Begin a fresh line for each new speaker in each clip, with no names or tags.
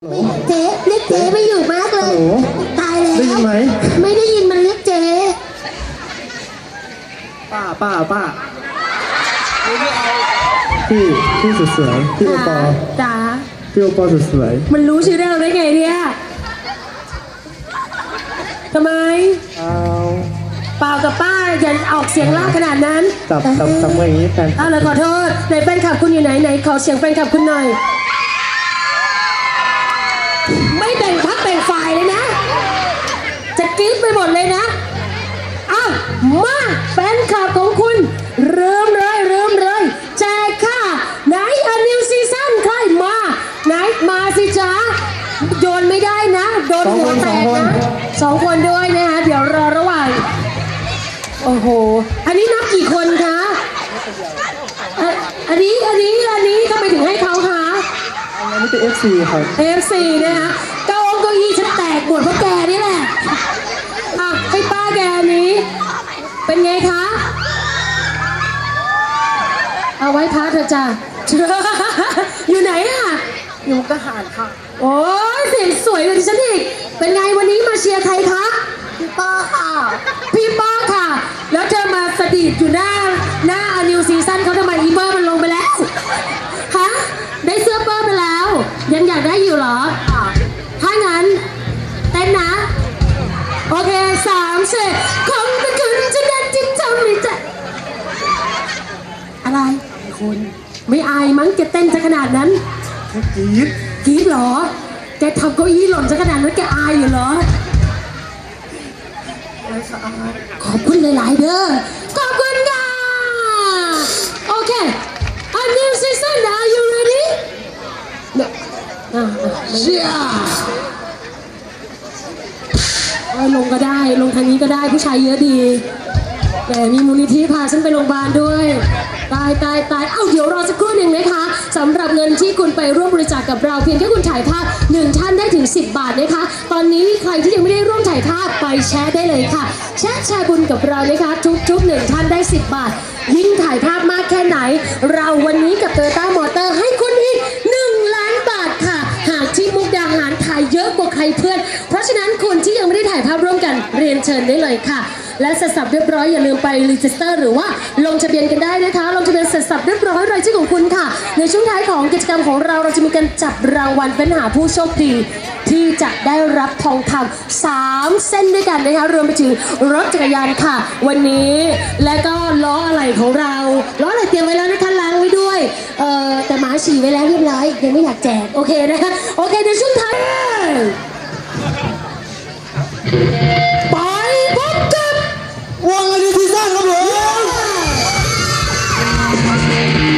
เจ๊เรียกเจ๊ไม่อยู่มากเลย
ฮัลโหล
ตายแล้ว
ได้ยินไหม
ไม่ได้ยินมันเรียกเจ๊
ป้าป้าป้าพี่พี่สุดสวยพี่โอปอ
จ๋า
พี่โอปอสุดสวย
มันรู้ชื่อเราได้ไงเนี่ยทำไม
เอา
เปล่ากับป้าอย่าออกเสียงล่าขนาดนั้น
จับจับจับมืออย่างนี้แฟน
อ้าวแล้วขอโทษไหนแฟนคลับคุณอยู่ไหนไหนขอเสียงแฟนคลับคุณหน่อย ไม่แบ่งพักแบ่งฝ่ายเลยนะ จะ กรี๊ดไปหมดเลยนะอ้าวมาแฟนคลับของคุณเริ่มเลยเริ่มเลย แจกค่ะ ไหนอันนิวซีซั่นใครมา ไหนมาสิจ๊ะโยนไม่ได้นะ โดนหัวแตกนะสองคนด้วยนะคะเดี๋ยวรอระหว่าง โอ้โห อันนี้นับกี่คนคะอะอันนี้ อันนี้ อันนี้ทำไมถึงให้เขาคะ
อันนี้เป็น FC ครับ
AFC นะคะเก้าองเก้าอี้ฉันแตกหมดเพราะแกนี่แหละ อะ ให้ป้าแกอันนี้ เป็นไงคะ เอาไว้พักเถอะจ้ะ อยู่ไหนอะอยู่กระหารค่ะ โอ้ยเสียงสวยกว่าดิฉันอีก เป็นไงวันนี้มาเชียร์ใครคะ พี่ป้าค่ะ พี่ป้าค่ะ แล้วเธอมาสะดิดอยู่หน้า หน้านิวซีซั่นเขาทำไมอีเบอร์มันลงไปแล้ว ฮะ ได้เสื้อเปอร์ไปแล้ว ยังอยากได้อยู่เหรอ ถ้างั้น เต้นนะ โอเคสามเส มั้งแกเต้นจะขนาดนั้น
กรี๊ด
กรี๊ดเหรอ แกทำเก้าอี้หล่นซะขนาดนั้นแกอายอยู่เหรอ ขอบคุณหลาย ๆ เด้อ ขอบคุณค่ะ โอเค a new season are you ready เนี่ยอะอะเชียลงก็ได้ ลงทางนี้ก็ได้ผู้ชายเยอะดี แต่มีมูลนิธิพาฉันไปโรงพยาบาลด้วย ตายตายตายเอ้าเดี๋ยวรอสักครู่หนึ่งนะคะสำหรับเงินที่คุณไปร่วมบริจาคกับเราเพียงแค่คุณถ่ายภาพหนึ่งท่านได้ถึง 10 บาทนะคะ ตอนนี้ใครที่ยังไม่ได้ร่วมถ่ายภาพไปแชร์ได้เลยค่ะ แชร์แชร์บุญกับเรานะคะทุกๆหนึ่งท่านได้ 10 บาท ยิ่งถ่ายภาพมากแค่ไหน เราวันนี้กับ t o y ต้ามอเตอร์ให้คุณอีก1ล้านบาทค่ะ หากที่มุกดาหารถ่ายเยอะกว่าใครเพื่อน เพราะฉะนั้นคุณที่ยังไม่ได้ถ่ายภาพร่วมกันเรียนเชิญได้เลยค่ะ และเสร็จสับเรียบร้อยอย่าลืมไปรีจิสเตอร์หรือว่าลงทะเบียนกันได้นะคะ ลงทะเบียนเสร็จสับเรียบร้อยรายชื่อของคุณค่ะ ในช่วงท้ายของกิจกรรมของเราเราจะมีการจับรางวัลเป็นหาผู้โชคดีที่จะได้รับทองคำสามเส้นด้วยกันนะคะรวมไปถึงรถจักรยานค่ะ วันนี้และก็ล้ออะไรของเราล้ออะไรเตรียมไว้แล้วนะคะล้างไว้ด้วยเอ่อแต่หมาฉี่ไว้แล้วเรียบร้อยยังไม่อยากแจกโอเคนะคะโอเคในช่วงท้ายไปพบกับ
วงอันนี้ซีซั่นครับผม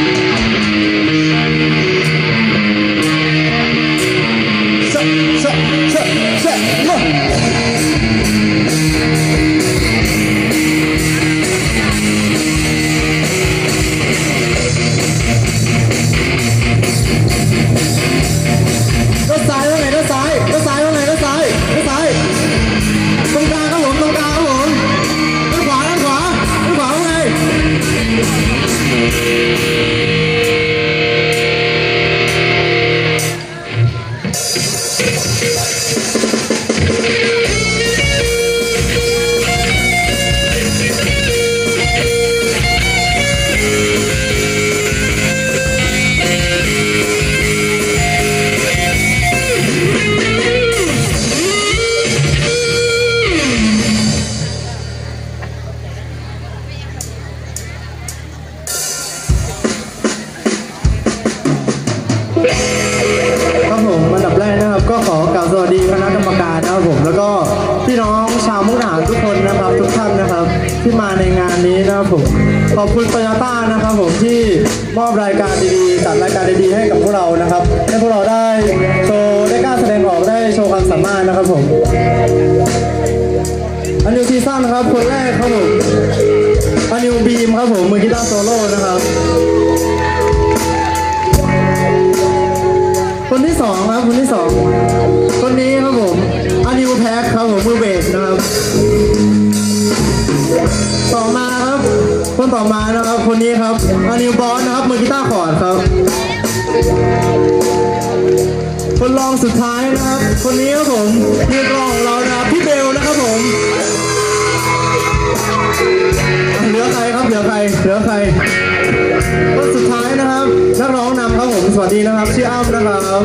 ที่มาในงานนี้นะครับผม ขอบคุณโตโยต้านะครับผมที่มอบรายการดีๆจัดรายการดีๆให้กับพวกเรานะครับให้พวกเราได้โชว์ได้กล้าแสดงออกได้โชว์ความสามารถนะครับผม อันนิวซีซั่นนะครับคนแรกครับผมอันนิวบีมครับผมมือกีตาร์โซโล่นะครับ คนที่สองครับคนที่สองคนนี้ครับผมอานิวแพ็คครับผมมือเบ คนต่อมานะครับคนนี้ครับอานิวบอสนะครับมือกีตาร์คอร์ดครับ คนรองสุดท้ายนะครับ คนนี้ครับผมเรียกร้องของเรานะครับพี่เบลนะครับผมเหลือใครครับเหลือใครเหลือใครคนสุดท้ายนะครับนักร้องนำครับผมสวัสดีนะครับชื่ออ้ำนะครับ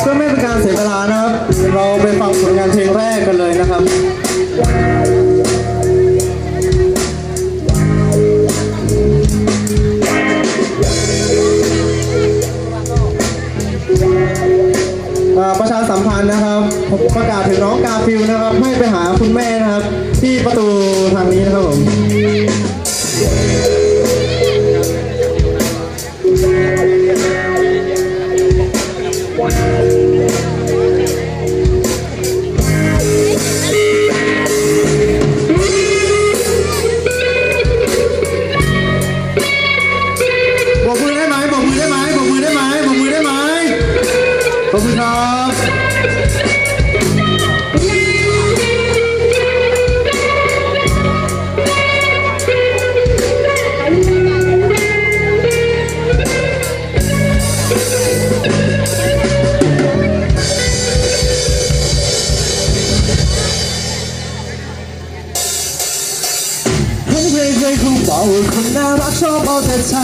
เพื่อไม่เป็นการเสียเวลานะครับ เราไปฟังผลงานเพลงแรกกันเลยนะครับ ประชาสัมพันธ์นะครับ ผมประกาศถึงน้องกาฟิลนะครับ ให้ไปหาคุณแม่นะครับ ที่ประตูทางนี้นะครับผมบอกมือได้ไหมบอกมือได้ไหมบอกมือได้ไหมบอกมือได้ไหมขอบคุณครับ เอาแต่ใจ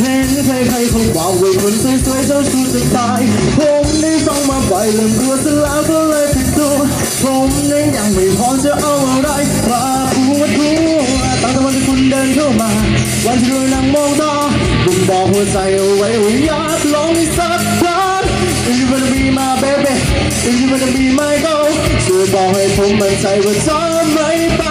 เห็นใครใครๆเขาบอกว่าคนสวยๆเจ้าชู้จะตาย ผมได้ฟังมาบ่อยเริ่มกลัวซะแล้วก็เลยผิดตัวผมนั้นยังไม่พร้อมจะเอาอะไรมาพูดพูดตั้งแต่วันที่คุณเดินเข้ามา วันที่เรานั่งมองตาผมบอกหัวใจเอาไว้ว่าอยากลองอีสักครั้ง If you wanna be my baby If you wanna be my girl ช่วยบอกให้ผมมั่นใจว่าเธอไม่ไป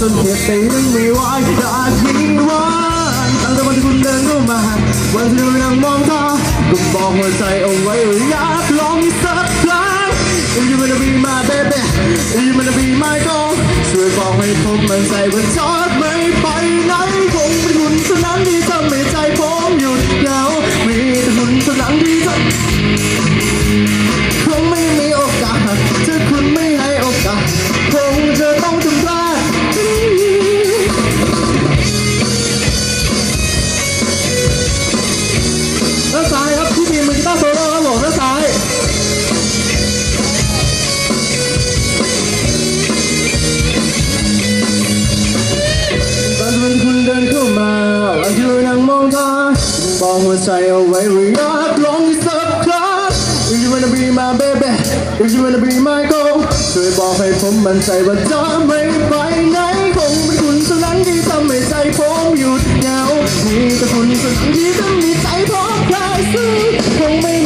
จนเจ็บแต่ยังไม่ไหวอยากทิ้งวันตั้งแต่วันที่คุณเดินเข้ามาวันที่เรานั่งมองตาก็บอกหัวใจเอาไว้ว่าอยากลองอีกสักครั้ง you wanna be my baby you wanna be my girl ช่วยบอกให้ผมมั่นใจว่าจอด ด้านซ้ายครับพี่บีมมือกีตาร์โซโล่ครับผมด้านซ้ายตอนเป็นคุณเดินเข้ามาวันที่เรานั่งมองตาบอกหัวใจเอาไว้ว่าอยากลองอีกสักครั้ง If you wanna be my baby If you wanna be my girl ช่วยบอกให้ผมมั่นใจว่าจะไม่ไปไหนคงเป็นคุณเท่านั้นที่ทำให้ใจผมหยุดีแต่คุณเท่านั้นที่ทำให้ใจผมคลายซึ้งคงไม่